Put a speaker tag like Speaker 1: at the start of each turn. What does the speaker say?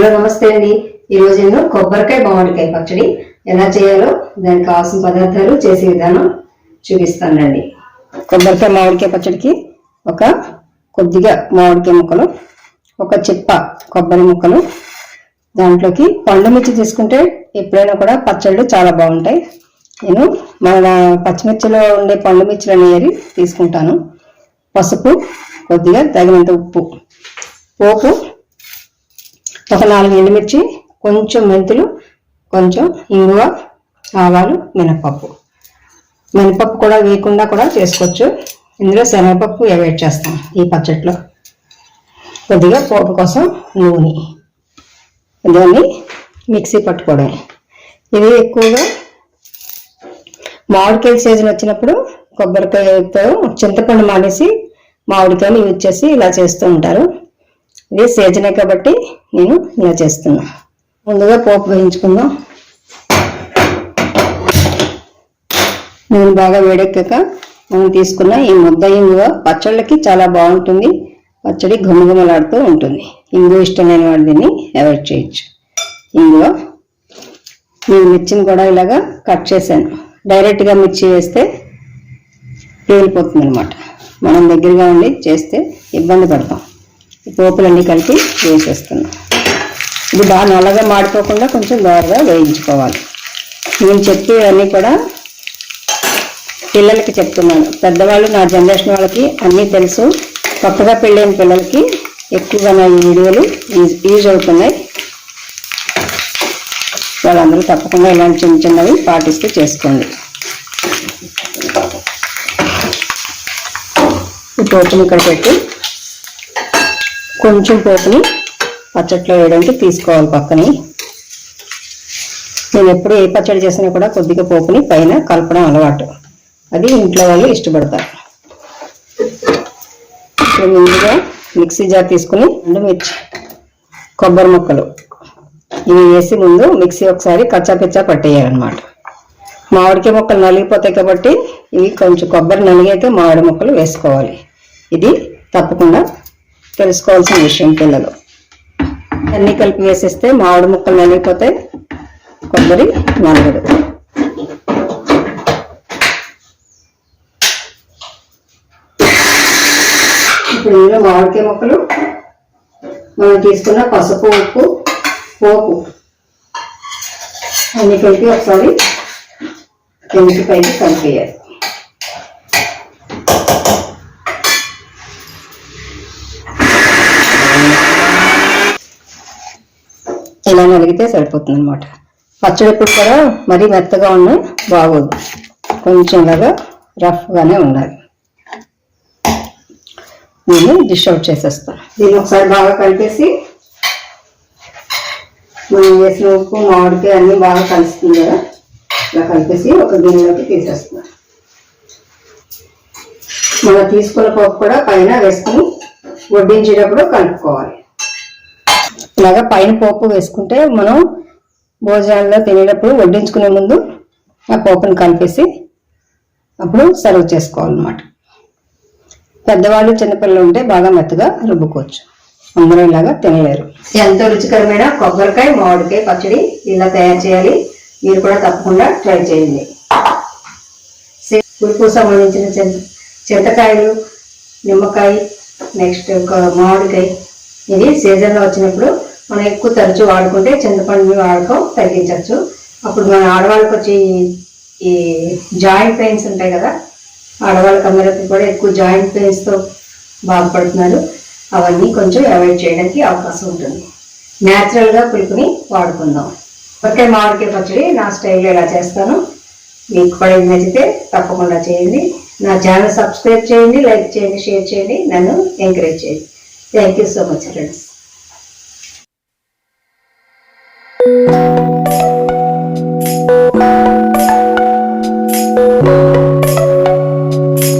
Speaker 1: Hello నమస్తే అండి. ఈరోజు నేను కొబ్బరికాయ మామిడికాయ పచ్చడి. ఎలా చేయాలో దానికి కావాల్సిన పదార్థాలు చేసే విధానం చూపిస్తానండి. కొబ్బరికాయ మామిడికాయ పచ్చడికి ఒక కొద్దిగా మామిడికాయ ముక్కలు ఒక చిప్ప కొబ్బరి ముక్కలు. దాంట్లోకి పండు మిర్చి తీసుకుంటే ఎప్పుడైనా కూడా పచ్చళ్ళు చాలా బాగుంటాయి. నేను మన పచ్చిమిర్చిలో ఉండే పండు మిర్చిలు ఏరి తీసుకుంటాను. పసుపు కొద్దిగా తగినంత ఉప్పు. పోపు ఒక నాలుగు ఎండుమిర్చి కొంచెం మెంతులు కొంచెం ఇంగువ ఆవాలు మినపప్పు. మినపప్పు కూడా వేయకుండా కూడా చేసుకోవచ్చు. ఇందులో శనగపప్పు అవాయిడ్ చేస్తాం ఈ పచ్చట్లో. కొద్దిగా పోపు కోసం నూనె. దాన్ని మిక్సీ పట్టుకోవడం. ఇది ఎక్కువగా మామిడికాయ సీజన్ వచ్చినప్పుడు కొబ్బరికాయతో చింతపండు మానేసి మామిడికాయలు యూజ్ చేసి ఇలా చేస్తూ ఉంటారు. ఇది సీజనే కాబట్టి నేను ఇలా చేస్తున్నా. ముందుగా పోపు వేయించుకుందాం. నూనె బాగా వేడెక్కాక మనం తీసుకున్న ఈ ముద్ద ఇంగువ పచ్చళ్ళకి చాలా బాగుంటుంది. పచ్చడి ఘుమఘుమలాడుతూ ఉంటుంది. ఇంగువ ఇష్టం లేని వాడు దీన్ని అవాయిడ్ చేయొచ్చు. ఇంగువ నేను మిర్చిని కూడా ఇలాగా కట్ చేశాను. డైరెక్ట్గా మిర్చి వేస్తే పేలిపోతుంది అనమాట మనం దగ్గరగా ఉండి చేస్తే ఇబ్బంది పడతాం. పోపులన్నీ కలిపి వేసేస్తున్నాం. ఇది బాగా నల్లగా మాడిపోకుండా కొంచెం దోరగా వేయించుకోవాలి. నేను చెప్పేవన్నీ కూడా పిల్లలకి చెప్తున్నాను. పెద్దవాళ్ళు నా జనరేషన్ వాళ్ళకి అన్నీ తెలుసు. కొత్తగా పెళ్ళైన పిల్లలకి ఎక్కువగా నా ఈ వీడియోలు యూజ్ యూజ్ అవుతున్నాయి. వాళ్ళందరూ తప్పకుండా ఇలాంటి చిన్న చిన్నవి పాటిస్తూ చేసుకోండి. ఈ టోపుని ఇక్కడ పెట్టి కొంచెం పోపుని పచ్చట్లో వేయడానికి తీసుకోవాలి పక్కని. నేను ఎప్పుడు ఏ పచ్చడి చేసినా కూడా కొద్దిగా పోపుని పైన కలపడం అలవాటు. అది ఇంట్లో వాళ్ళు ఇష్టపడతారు. ఇప్పుడు ముందుగా మిక్సీ జార్ తీసుకుని రెండు మిర్చి కొబ్బరి ముక్కలు. ఇవి వేసి ముందు మిక్సీ ఒకసారి కచ్చా పిచ్చా పట్టేయాలన్నమాట. మామిడికాయ ముక్కలు నలిగిపోతాయి కాబట్టి ఇవి కొంచెం కొబ్బరి నలిగైతే మామిడి ముక్కలు వేసుకోవాలి. ఇది తప్పకుండా తెలుసుకోవాల్సిన విషయం పిల్లలు. అన్నీ కలిపి వేసేస్తే మామిడి ముక్కలు నలిగిపోతాయి. కొబ్బరి నలగదు. ఇప్పుడు ఇందులో మామిడికాయ ముక్కలు. మనం తీసుకున్న పసుపు ఉప్పు పోపు. అన్ని కలిపి ఒకసారి కిందికి పైకి కలిపేయాలి ఇలా నలిగితే సరిపోతుంది అనమాట పచ్చడి ఎప్పుడు కూడా మరీ మెత్తగా ఉన్న బాగోదు. కొంచెం లాగా రఫ్గానే ఉండాలి. నేను డిష్ అవుట్ చేసేస్తాను దీన్ని ఒకసారి బాగా కలిపేసి మనం వేసిన ఉప్పు మామిడికాయ అన్నీ బాగా కలుస్తుంది కదా ఇలా కలిపేసి ఒక గిన్నెలోకి తీసేస్తున్నాను మనం తీసుకున్న పప్పు కూడా పైన వేసుకుని వడ్డించేటప్పుడు కలుపుకోవాలి. ఇలాగా పైన పోపు వేసుకుంటే మనం భోజనాల్లో తినేటప్పుడు వడ్డించుకునే ముందు ఆ పోపుని కలిపేసి అప్పుడు సర్వ్ చేసుకోవాలన్నమాట. పెద్దవాళ్ళు చిన్నపిల్లలు ఉంటే బాగా మెత్తగా రుబ్బుకోవచ్చు. అందరూ ఇలాగా తినలేరు. ఎంతో రుచికరమైన కొబ్బరికాయ మామిడికాయ పచ్చడి ఇలా తయారు చేయాలి. మీరు కూడా తప్పకుండా ట్రై చేయండి. పులుపు సంబంధించిన చింతకాయలు నిమ్మకాయ నెక్స్ట్ మామిడికాయ. ఇది సీజన్లో వచ్చినప్పుడు మనం ఎక్కువ తరచూ వాడుకుంటే చింతపండు వాడకం తగ్గించవచ్చు. అప్పుడు మన ఆడవాళ్ళకి వచ్చి ఈ- జాయింట్ పెయిన్స్ ఉంటాయి కదా ఆడవాళ్ళకి అందరికీ కూడా ఎక్కువ జాయింట్ పెయిన్స్తో బాధపడుతున్నారు. అవన్నీ కొంచెం అవాయిడ్ చేయడానికి అవకాశం ఉంటుంది. న్యాచురల్గా పులుపుని వాడుకుందాం. ఒకే మామిడికాయ పచ్చడి నా స్టైల్లో ఎలా చేస్తాను మీకు కూడా నచ్చితే తప్పకుండా చేయండి. నా ఛానల్ సబ్స్క్రైబ్ చేయండి లైక్ చేయండి షేర్ చేయండి నన్ను ఎంకరేజ్ చేయండి. Thank you so much friends you